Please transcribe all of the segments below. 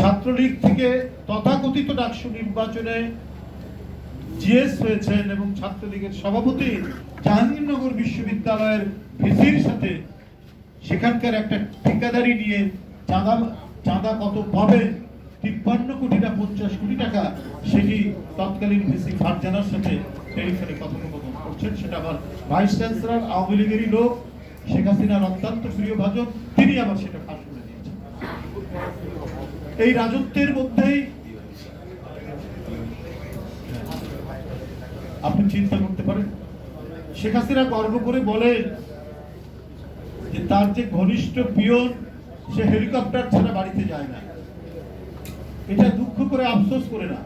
ছাত্রলীগ থেকে তথাকথিত ডাকসু নির্বাচনে জিএস হয়েছেন এবং ছাত্রলীগের সভাপতি জাহাঙ্গীরনগর বিশ্ববিদ্যালয়ের ভিসির সাথে সেখানকার একটা ঠিকাদারি নিয়ে চাঁদা চাঁদা কত পাবেন তিপ্পান্ন কোটি না পঞ্চাশ কোটি টাকা সেটি তৎকালীন ভিসি ফারজানার সাথে টেলিফোনে কথোপকথন করছেন। সেটা আবার ভাইস চ্যান্সেলর, আওয়ামী লীগেরই লোক, শেখ হাসিনার অত্যন্ত প্রিয় ভাজন, তিনি আবার সেটা ফাঁস করে দিয়েছেন। এই রাজত্বের মধ্যেই আপনি চিন্তা করতে পারেন। শেখ হাসিনা গর্ব করে বলেন যে তার যে ঘনিষ্ঠ পিয়ন, সে হেলিকপ্টার ছাড়া বাড়িতে যায় না। এটা দুঃখ করে, আফসোস করে না।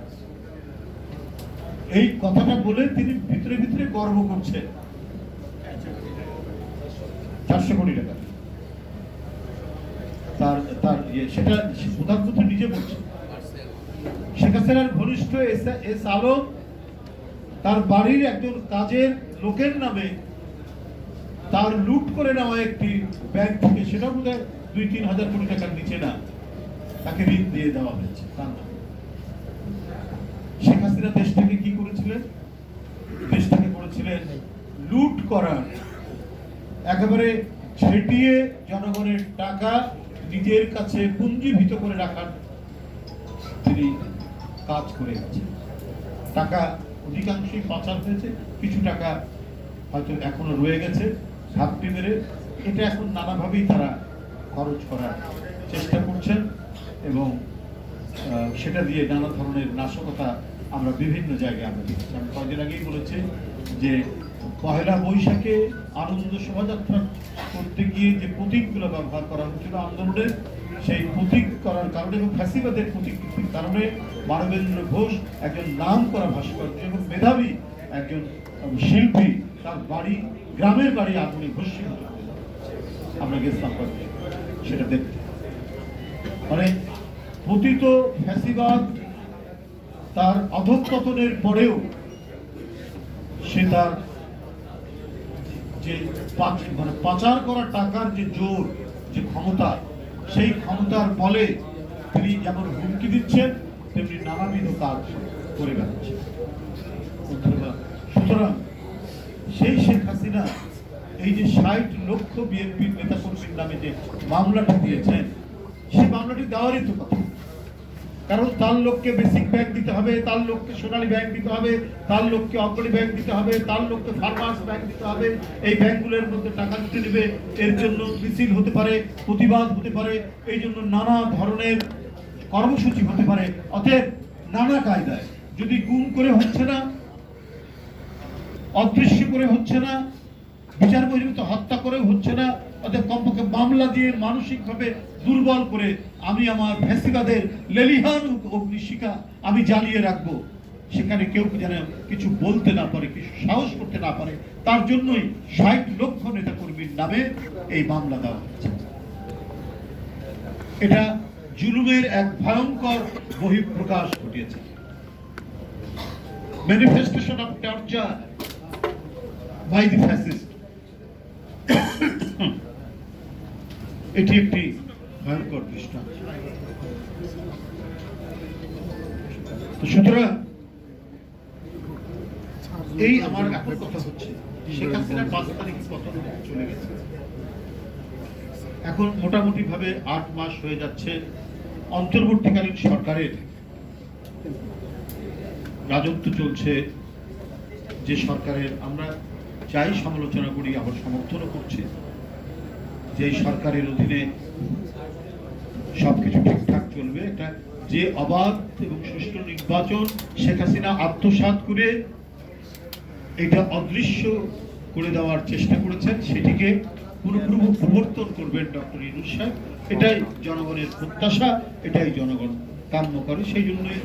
এই কথাটা বলে তিনি ভিতরে ভিতরে গর্ব করছেন। চারশো কোটি টাকা। তার ইয়ে সেটা প্রধানমন্ত্রী নিজে শেখ হাসিনার ঘনিষ্ঠ এস আলম তার বাড়ির একজন কাজের লোকের নামে তার লুট করে নেওয়া একটি ব্যাংক থেকে, সেটা বোধ দুই তিন হাজার কোটি টাকার নিচে না, তাকে ঋণ দিয়ে দেওয়া হয়েছে, তার শেখ হাসিনা দেশটাকে কি করেছিলেন? দেশটাকে করেছিলেন লুট করার একেবারে ছেটিয়ে জনগণের টাকা নিজের কাছে পুঞ্জীভূত করে রাখার তিনি কাজ করে গেছেন। টাকা অধিকাংশই পাচার হয়েছে, কিছু টাকা হয়তো এখনও রয়ে গেছে, ঘাপটি মেরে। এটা এখন নানাভাবেই তারা খরচ করার চেষ্টা করছেন এবং সেটা দিয়ে নানা ধরনের নাশকতা আমরা বিভিন্ন জায়গায় আমরা দেখছি। আমি কয়েকদিন আগেই বলেছি যে পহেলা বৈশাখে আনন্দ শোভাযাত্রা করতে গিয়ে যে প্রতীকগুলো ব্যবহার করা হচ্ছিল আন্দোলনের সেই প্রতীক করার কারণে এবং ফ্যাসিবাদের প্রতীকের কারণে মানবেন্দ্র ঘোষ একজন নাম করা ভাস্কর্য এবং মেধাবী একজন শিল্পী তার বাড়ি, গ্রামের বাড়ি আগুনে যায়। আমরা গেছিলাম সেটা দেখতে মানে পতিত ফ্যাসিবাদ তার অধঃপতনের পরেও সে তার যে মানে পাচার করা টাকার যে জোর, যে ক্ষমতা, সেই ক্ষমতার বলে তিনি যেমন হুমকি দিচ্ছেন, তেমনি নানাবিধ কাজ করে বেড়াচ্ছেন। সুতরাং সেই শেখ হাসিনা এই যে ষাট লক্ষ বিএনপির নেতা কর্মীর নামে যে মামলাটি দিয়েছেন, সেই মামলাটি দেওয়ারই তো কথা। কারণ তার লোককে বেসিক ব্যাংক দিতে হবে, তার লোককে সোনালী ব্যাংক দিতে হবে, তার লোককে অগ্রণী ব্যাংক দিতে হবে, তার লোককে ফার্মার্স ব্যাংক দিতে হবে। এই ব্যাংকগুলোর মধ্যে টাকা দিতে নেবে, এর জন্য মিছিল হতে পারে, প্রতিবাদ হতে পারে, এই জন্য নানা ধরনের কর্মসূচি হতে পারে। অতএব নানা কায়দায়, যদি গুম করে হচ্ছে না, অদৃশ্য করে হচ্ছে না, বিচার বহির্ভূত হত্যা করে হচ্ছে না অর্থাৎ কমপক্ষে মামলা দিয়ে মানসিকভাবে দুর্বল করে আমি আমার লেলিহান অগ্নিশিখা আমি জ্বালিয়ে রাখব। সেখানে কেউ যেন কিছু বলতে না পারে, কিছু সাহস করতে না পারে, তার জন্যই ষাট লক্ষ নেতা কর্মীর নামে এই মামলা দেওয়া হচ্ছে এটা জুলুমের এক ভয়ঙ্কর বহিঃপ্রকাশ ঘটিয়েছে। Manifestation of torture by the fascist এটি একটি ভয়ঙ্কর দৃষ্টান্ত। সুতরাং, এই আমার এখন কথা হচ্ছে, শেখ হাসিনা পাঁচ তারিখ কত চলে গেছে। এখন মোটামুটি ভাবে আট মাস হয়ে যাচ্ছে অন্তর্বর্তীকালীন সরকারের রাজত্ব চলছে। যে সরকারের আমরা যাই সমালোচনা করি, আবার সমর্থনও করছি। যে সরকারের অধীনে সবকিছু ঠিকঠাক চলবে, এটা যে অবাধ এবং সুষ্ঠু নির্বাচন শেখ হাসিনা আত্মসাৎ করে এটা অদৃশ্য করে দেওয়ার চেষ্টা করেছেন, সেটিকে পুরোপুরি প্রবর্তন করবেন ডক্টর ইনুস সাহেব। এটাই জনগণের প্রত্যাশা, এটাই জনগণ কাম্য করে, সেই জন্যই